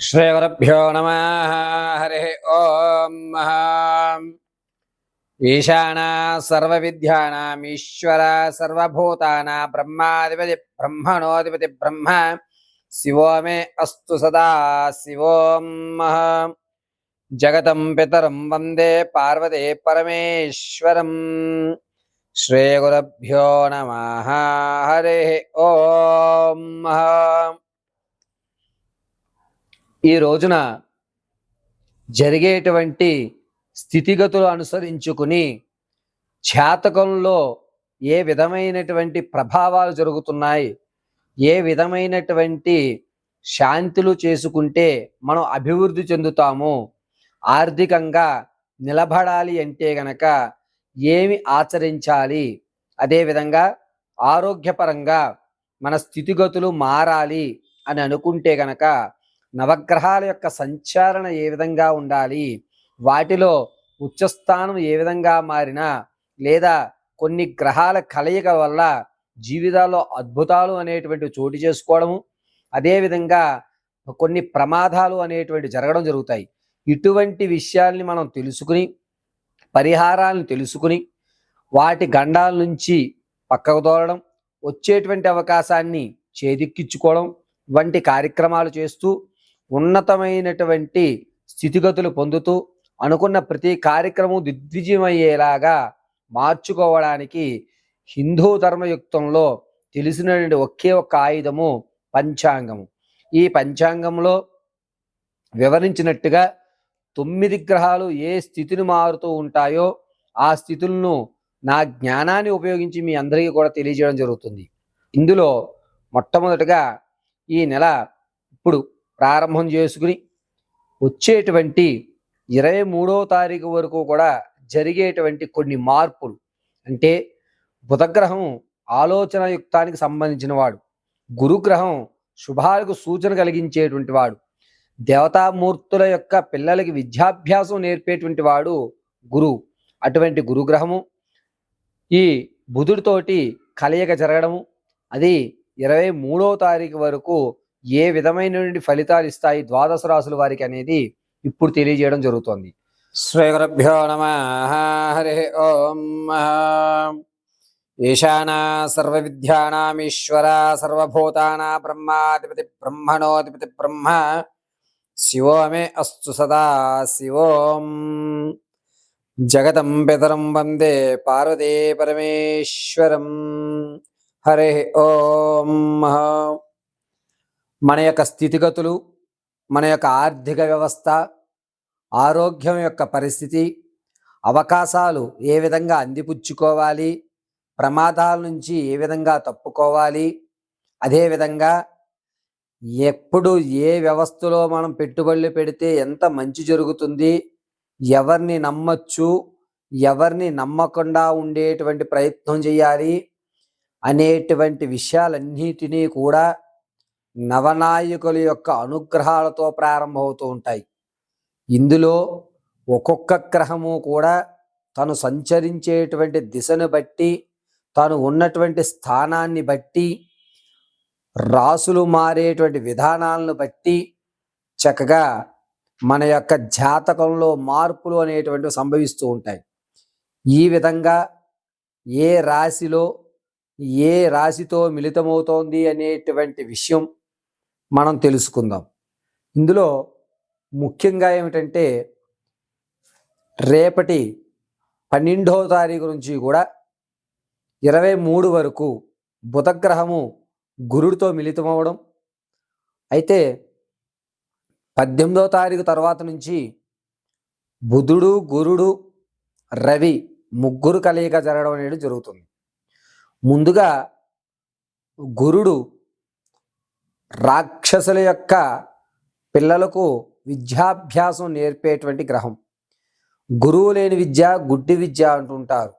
శ్రీగురుభ్యో నమ హరి ఓం ఈశానా ఈశ్వర సర్వభూతానా బ్రహ్మాధిపతి బ్రహ్మణోధిపతి బ్రహ్మ శివో మే అస్తు సదా శివోం జగతం పితరం వందే పార్వతే పరమేశ్వరం శ్రీగురుభ్యో నమ హరి ఓం ఈ రోజున జరిగేటువంటి స్థితిగతులు అనుసరించుకుని చేతకంలో ఏ విధమైనటువంటి ప్రభావాలు జరుగుతున్నాయి ఏ విధమైనటువంటి శాంతులు చేసుకుంటే మనం అభివృద్ధి చెందుతాము ఆర్థికంగా నిలబడాలి అంటే గనక ఏమి ఆచరించాలి అదేవిధంగా ఆరోగ్యపరంగా మన స్థితిగతులు మారాలి అని అనుకుంటే గనక నవగ్రహాల యొక్క సంచారణ ఏ విధంగా ఉండాలి? వాటిలో ఉచ్చస్థానం ఏ విధంగా మారినా లేదా కొన్ని గ్రహాల కలయిక వల్ల జీవితాల్లో అద్భుతాలు అనేటువంటి చోటు చేసుకోవడము అదేవిధంగా కొన్ని ప్రమాదాలు అనేటువంటి జరగడం జరుగుతాయి. ఇటువంటి విషయాల్ని మనం తెలుసుకుని పరిహారాలను తెలుసుకుని వాటి గండాల నుంచి పక్కకు తోలడం వచ్చేటువంటి అవకాశాన్ని చేదిక్కించుకోవడం వంటి కార్యక్రమాలు చేస్తూ ఉన్నతమైనటువంటి స్థితిగతులు పొందుతూ అనుకున్న ప్రతి కార్యక్రమం దిగ్విజయమయ్యేలాగా మార్చుకోవడానికి హిందూ ధర్మయుక్తంలో తెలిసినటువంటి ఒకే ఒక్క ఆయుధము పంచాంగము. ఈ పంచాంగంలో వివరించినట్టుగా తొమ్మిది గ్రహాలు ఏ స్థితిని మారుతూ ఉంటాయో ఆ స్థితులను నా జ్ఞానాన్ని ఉపయోగించి మీ అందరికీ కూడా తెలియజేయడం జరుగుతుంది. ఇందులో మొట్టమొదటిగా ఈ నెల ఇప్పుడు ప్రారంభం చేసుకుని వచ్చేటువంటి ఇరవై మూడో తారీఖు వరకు కూడా జరిగేటువంటి కొన్ని మార్పులు. అంటే బుధగ్రహం ఆలోచన యుక్తానికి సంబంధించిన వాడు. గురుగ్రహం శుభాలకు సూచన కలిగించేటువంటి వాడు. దేవతామూర్తుల యొక్క పిల్లలకి విద్యాభ్యాసం నేర్పేటువంటి వాడు గురువు. అటువంటి గురుగ్రహము ఈ బుధుడితోటి కలయిక జరగడము. అది ఇరవై మూడో తారీఖు వరకు ఏ విధమైనటువంటి ఫలితాలు ఇస్తాయి ద్వాదశ రాసుల వారికి అనేది ఇప్పుడు తెలియజేయడం జరుగుతోంది. శ్రీగురుభ్యో నమ. హరి ఓం. ఈశానా సర్వ విద్యానామీశ్వర సర్వభూతానా బ్రహ్మాధిపతి బ్రహ్మణోధిపతి బ్రహ్మ. శివో మే అస్తు సదా. శివోం. జగతం పితరం వందే పార్వతీ పరమేశ్వరం. హరి ఓం. మన యొక్క స్థితిగతులు మన యొక్క ఆర్థిక వ్యవస్థ ఆరోగ్యం యొక్క పరిస్థితి అవకాశాలు ఏ విధంగా అందిపుచ్చుకోవాలి ప్రమాదాల నుంచి ఏ విధంగా తప్పుకోవాలి అదేవిధంగా ఎప్పుడు ఏ వ్యవస్థలో మనం పెట్టుబడులు పెడితే ఎంత మంచి జరుగుతుంది ఎవరిని నమ్మచ్చు ఎవరిని నమ్మకుండా ఉండేటువంటి ప్రయత్నం చేయాలి అనేటువంటి విషయాలన్నిటినీ కూడా నవనాయకుల యొక్క అనుగ్రహాలతో ప్రారంభమవుతూ ఉంటాయి. ఇందులో ఒక్కొక్క గ్రహము కూడా తను సంచరించేటువంటి దిశను బట్టి తను ఉన్నటువంటి స్థానాన్ని బట్టి రాసులు మారేటువంటి విధానాలను బట్టి చక్కగా మన యొక్క జాతకంలో మార్పులు అనేటువంటివి సంభవిస్తూ ఉంటాయి. ఈ విధంగా ఏ రాశిలో ఏ రాశితో మిళితమవుతోంది అనేటువంటి విషయం మనం తెలుసుకుందాం. ఇందులో ముఖ్యంగా ఏమిటంటే రేపటి పన్నెండవ తారీఖు నుంచి కూడా ఇరవై మూడు వరకు బుధగ్రహము గురుడితో మిళితమవడం అయితే పద్దెనిమిదవ తారీఖు తర్వాత నుంచి బుధుడు గురుడు రవి ముగ్గురు కలయిక జరగడం అనేది జరుగుతుంది. ముందుగా గురుడు రాక్షసుల యొక్క పిల్లలకు విద్యాభ్యాసం నేర్పేటువంటి గ్రహం. గురువు లేని విద్య గుడ్డి విద్య అంటుంటారు.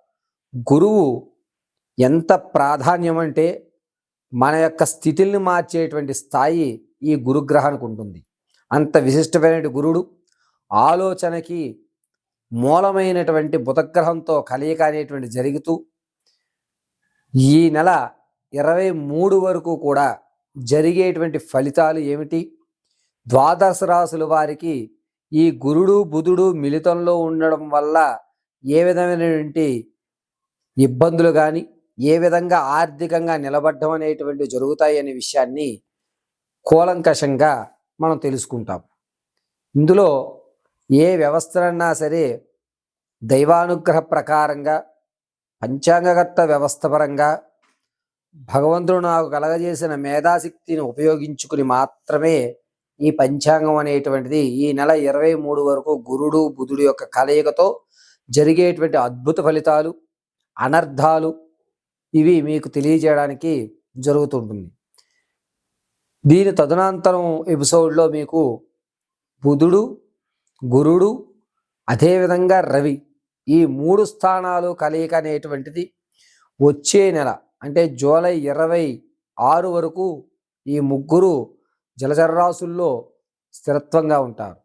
గురువు ఎంత ప్రాధాన్యం అంటే మన యొక్క స్థితిని మార్చేటువంటి స్థాయి ఈ గురుగ్రహానికి ఉంటుంది. అంత విశిష్టమైన గురుడు ఆలోచనకి మూలమైనటువంటి బుధగ్రహంతో కలయిక అనేటువంటి జరుగుతూ ఈ నెల ఇరవై మూడు వరకు కూడా జరిగేటువంటి ఫలితాలు ఏమిటి? ద్వాదశ రాసుల వారికి ఈ గురుడు బుధుడు మిళితంలో ఉండడం వల్ల ఏ విధమైనటువంటి ఇబ్బందులు కానీ ఏ విధంగా ఆర్థికంగా నిలబడడం అనేటువంటి జరుగుతాయి అనే విషయాన్ని కూలంకషంగా మనం తెలుసుకుంటాం. ఇందులో ఏ వ్యవస్థలన్నా సరే దైవానుగ్రహ ప్రకారంగా పంచాంగకర్త వ్యవస్థ పరంగా భగవంతుడు నాకు కలగజేసిన మేధాశక్తిని ఉపయోగించుకుని మాత్రమే ఈ పంచాంగం అనేటువంటిది ఈ నెల ఇరవై మూడు వరకు గురుడు బుధుడు యొక్క కలయికతో జరిగేటువంటి అద్భుత ఫలితాలు అనర్థాలు ఇవి మీకు తెలియజేయడానికి జరుగుతుంటుంది దీని తదనంతరం ఎపిసోడ్లో మీకు బుధుడు గురుడు అదేవిధంగా రవి ఈ మూడు స్థానాలు కలయిక అనేటువంటిది వచ్చే నెల అంటే జూలై ఇరవై ఆరు వరకు ఈ ముగ్గురు జలచరరాశుల్లో స్థిరత్వంగా ఉంటారు.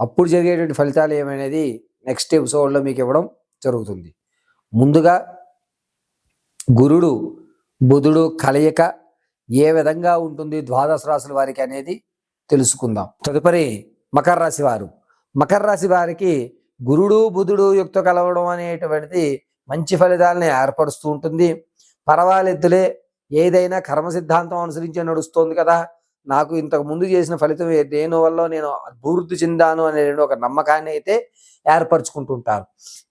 అప్పుడు జరిగేటువంటి ఫలితాలు ఏమనేది నెక్స్ట్ ఎపిసోడ్లో మీకు ఇవ్వడం జరుగుతుంది. ముందుగా గురుడు బుధుడు కలయిక ఏ విధంగా ఉంటుంది ద్వాదశ రాశుల వారికి అనేది తెలుసుకుందాం. తదుపరి మకర రాశి వారు. మకర రాశి వారికి గురుడు బుధుడు యుక్త కలవడం అనేటువంటిది మంచి ఫలితాలని ఏర్పరుస్తూ ఉంటుంది. పర్వాలేదులే ఏదైనా కర్మ సిద్ధాంతం అనుసరించి నడుస్తోంది కదా. నాకు ఇంతకు ముందు చేసిన ఫలితం దేని వల్ల నేను అభివృద్ధి చెందాను అనే ఒక నమ్మకాన్ని అయితే ఏర్పరచుకుంటుంటారు.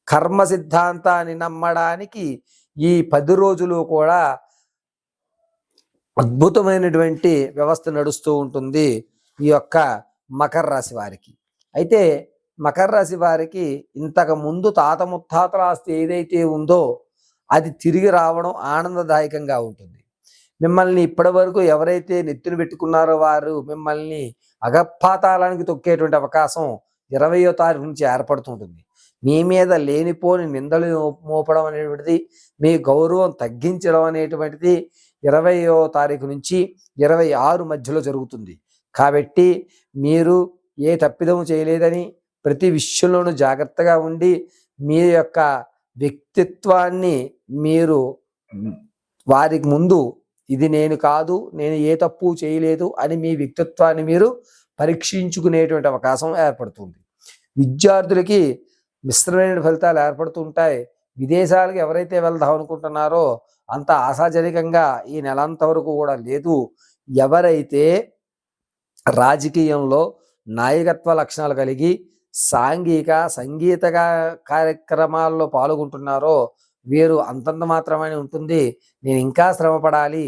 కర్మ సిద్ధాంతాన్ని నమ్మడానికి ఈ పది రోజులు కూడా అద్భుతమైనటువంటి వ్యవస్థ నడుస్తూ ఉంటుంది ఈ యొక్క మకర రాశి వారికి. అయితే మకర రాశి వారికి ఇంతకు ముందు తాత ముత్తాతల ఆస్తి ఏదైతే ఉందో అది తిరిగి రావడం ఆనందదాయకంగా ఉంటుంది. మిమ్మల్ని ఇప్పటి వరకు ఎవరైతే నెత్తిన పెట్టుకున్నారో వారు మిమ్మల్ని అగపాతాళానికి తొక్కేటువంటి అవకాశం ఇరవయో తారీఖు నుంచి ఏర్పడుతుంటుంది. మీ మీద లేనిపోని నిందలు మోపడం అనేటువంటిది మీ గౌరవం తగ్గించడం అనేటువంటిది ఇరవయో తారీఖు నుంచి ఇరవై ఆరు మధ్యలో జరుగుతుంది. కాబట్టి మీరు ఏ తప్పిదము చేయలేదని ప్రతి విషయంలోనూ జాగ్రత్తగా ఉండి మీ యొక్క వ్యక్తిత్వాన్ని మీరు వారికి ముందు ఇది నేను కాదు నేను ఏ తప్పు చేయలేదు అని మీ వ్యక్తిత్వాన్ని మీరు పరీక్షించుకునేటువంటి అవకాశం ఏర్పడుతుంది. విద్యార్థులకి మిశ్రమైన ఫలితాలు ఏర్పడుతుంటాయి. విదేశాలకు ఎవరైతే వెళ్దాం అనుకుంటున్నారో అంత ఆశాజనకంగా ఈ నెలంత వరకు కూడా లేదు. ఎవరైతే రాజకీయంలో నాయకత్వ లక్షణాలు కలిగి సాంఘిక సంగీత కార్యక్రమాల్లో పాల్గొంటున్నారో వీరు అంతంత మాత్రమే ఉంటుంది. నేను ఇంకా శ్రమపడాలి.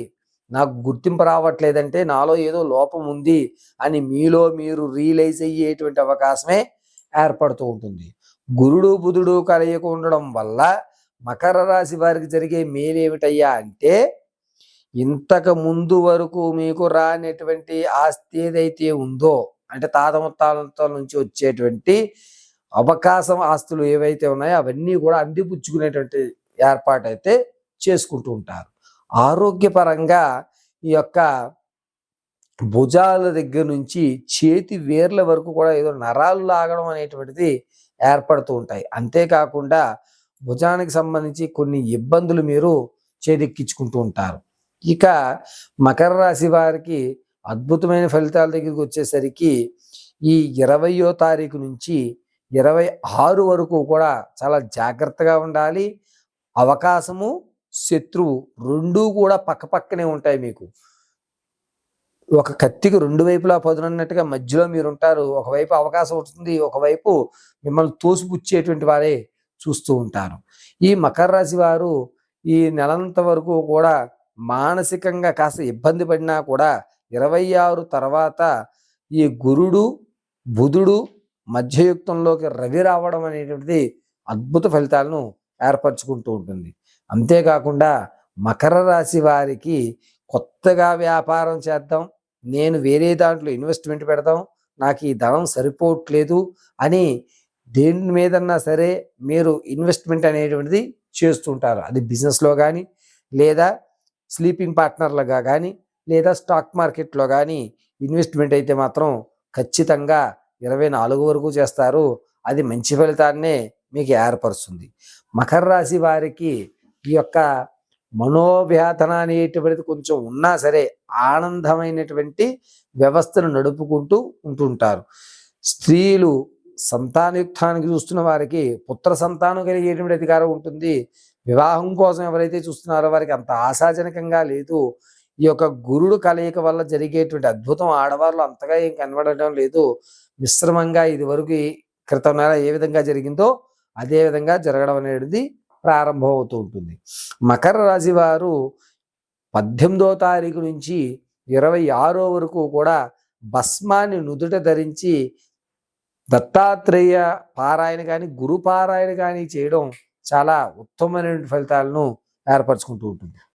నాకు గుర్తింపు రావట్లేదంటే నాలో ఏదో లోపం ఉంది అని మీలో మీరు రియలైజ్ అయ్యేటువంటి అవకాశమే ఏర్పడుతూ ఉంటుంది. గురుడు బుధుడు కలయిక ఉండడం వల్ల మకర రాశి వారికి జరిగే మేలేమిటయ్యా అంటే ఇంతకు ముందు వరకు మీకు రానటువంటి ఆస్తి ఏదైతే ఉందో అంటే తాత నుంచి వచ్చేటువంటి అవకాశం ఆస్తులు ఏవైతే ఉన్నాయో అవన్నీ కూడా అందిపుచ్చుకునేటువంటి ఏర్పాటు అయితే చేసుకుంటూ ఉంటారు. ఆరోగ్యపరంగా ఈ యొక్క భుజాల దగ్గర నుంచి చేతి వేర్ల వరకు కూడా ఏదో నరాలు లాగడం అనేటువంటిది ఏర్పడుతూ ఉంటాయి. అంతేకాకుండా భుజానికి సంబంధించి కొన్ని ఇబ్బందులు మీరు చేదెక్కించుకుంటూ ఉంటారు. ఇక మకర రాశి వారికి అద్భుతమైన ఫలితాల దగ్గరికి వచ్చేసరికి ఈ ఇరవయో తారీఖు నుంచి ఇరవై ఆరు వరకు కూడా చాలా జాగ్రత్తగా ఉండాలి. అవకాశము శత్రువు రెండూ కూడా పక్కపక్కనే ఉంటాయి మీకు. ఒక కత్తికి రెండు వైపులా పదునన్నట్టుగా మధ్యలో మీరు ఉంటారు ఒకవైపు అవకాశం ఉంటుంది ఒకవైపు మిమ్మల్ని తోసిపుచ్చేటువంటి వారే చూస్తూ ఉంటారు. ఈ మకర రాశి వారు ఈ నెలంత వరకు కూడా మానసికంగా కాస్త ఇబ్బంది పడినా కూడా ఇరవై ఆరు తర్వాత ఈ గురుడు బుధుడు మధ్యయుక్తంలోకి రవి రావడం అనేటువంటిది అద్భుత ఫలితాలను ఏర్పరచుకుంటూ ఉంటుంది. అంతేకాకుండా మకర రాశి వారికి కొత్తగా వ్యాపారం చేద్దాం నేను వేరే దాంట్లో ఇన్వెస్ట్మెంట్ పెడదాం నాకు ఈ ధనం సరిపోవట్లేదు అని దేని మీదన్నా సరే మీరు ఇన్వెస్ట్మెంట్ అనేటువంటిది చేస్తుంటారు. అది బిజినెస్లో కానీ లేదా స్లీపింగ్ పార్ట్నర్లుగా కానీ లేదా స్టాక్ మార్కెట్లో కానీ ఇన్వెస్ట్మెంట్ అయితే మాత్రం ఖచ్చితంగా ఇరవై నాలుగు వరకు చేస్తారు. అది మంచి ఫలితాన్నే మీకు ఏర్పరుస్తుంది. మకర రాశి వారికి ఈ యొక్క మనోవ్యాధన అనేటువంటిది కొంచెం ఉన్నా సరే ఆనందమైనటువంటి వ్యవస్థను నడుపుకుంటూ ఉంటుంటారు. స్త్రీలు సంతానయుక్తానికి చూస్తున్న వారికి పుత్ర సంతానం కలిగేటువంటి అధికారం ఉంటుంది. వివాహం కోసం ఎవరైతే చూస్తున్నారో వారికి అంత ఆశాజనకంగా లేదు. ఈ యొక్క గురుడు కలయిక వల్ల జరిగేటువంటి అద్భుతం ఆడవాళ్ళు అంతగా ఏం కనబడటం లేదు. మిశ్రమంగా ఇది వరకు క్రితం నెల ఏ విధంగా జరిగిందో అదే విధంగా జరగడం అనేది ప్రారంభం అవుతూ ఉంటుంది. మకర రాశి వారు పద్దెనిమిదో తారీఖు నుంచి ఇరవై ఆరో వరకు కూడా భస్మాన్ని నుదుట ధరించి దత్తాత్రేయ పారాయణ కానీ గురు పారాయణ కానీ చేయడం చాలా ఉత్తమమైన ఫలితాలను ఏర్పరచుకుంటూ ఉంటుంది.